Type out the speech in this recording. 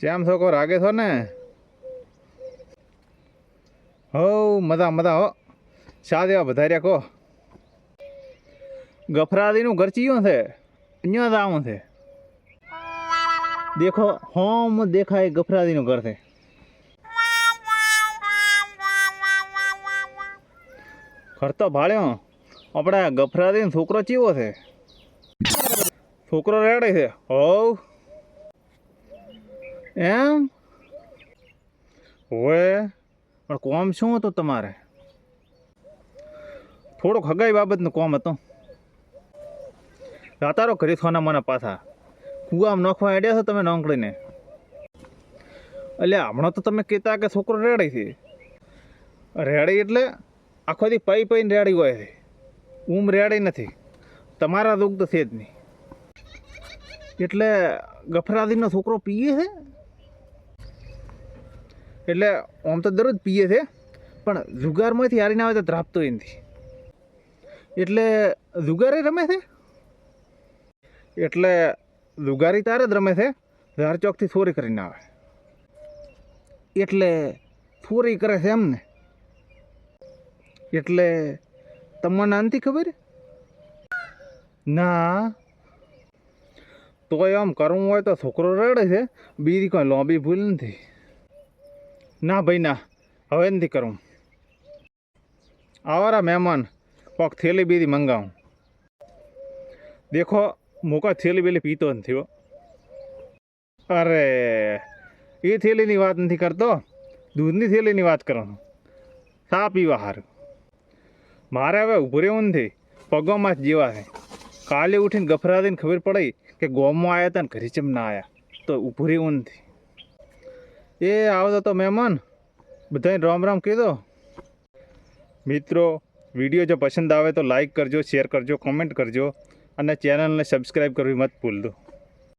જેમ છો કો રાગે છો ને? હો, મજા મજા, હો. શા દેવા વધાર્યા કહો ગફરાદીનું ઘર ચિયું છે? અહીંયા જ આવું છે? દેખો, હોમ દેખાય ગફરાદીનું ઘર છે. ઘર તો ભાળ્યો. આપણા ગફરાદીનો છોકરો ચીવો છે. છોકરો રેડે છે. હોવ. એમ? હોય પણ કોમ શું હતું તમારે? થોડોક હગાઈ બાબતનું કોમ હતું. રાતારો ઘરે સોના મને પાછા. કુવામાં નોખવા આડ્યા છો તમે નોંકળીને. એટલે હમણાં તો તમે કહેતા કે છોકરો રેડી છે. રેડી એટલે આખો દી પઈ પઈને રેડી હોય છે. ઊમ રેડી નથી. તમારા દુઃખ તો છે જ નહીં. એટલે ગફરાદીનો છોકરો પીએ છે? એટલે આમ તો દરરોજ પીએ છે, પણ જુગારમાંથી હારીને આવે તો ધ્રાપતો નથી એટલે જુગારે રમે છે? એટલે જુગારી તારે જ રમે છે ધાર ચોકથી ચોરી કરીને આવે. એટલે ચોરી કરે છે એમને એટલે તમને નથી ખબર? ના. તો આમ કરવું હોય તો છોકરો રડે છે, બીજી કોઈ લોબી ભૂલ નથી. ના ભાઈ, ના. હવે નથી કરું. આવારા મહેમાન, કોક થેલી બીજી મંગાવું. દેખો મોકા થેલી બેલી પીતો નથી, હો. અરે, એ થેલીની વાત નથી કરતો. દૂધની થેલીની વાત કરવાનો સા પીવા હાર. મારે હવે ઊભું રહેવું નથી. પગોમાં જ જેવા છે. કાલે ઉઠીને ગફરા દઈને ખબર પડી કે ગોમમાં આવ્યા હતા ને ઘરે ચેમ ના આવ્યા તો ઊભું રહેવું નથી. એ આવતો તો મહેમાન. બધાને રામ રામ કીધો મિત્રો, વીડિયો જો પસંદ આવે તો લાઈક કરજો શેર કરજો કોમેન્ટ કરજો અને ચેનલને સબસ્ક્રાઈબ કરવી મત ભૂલજો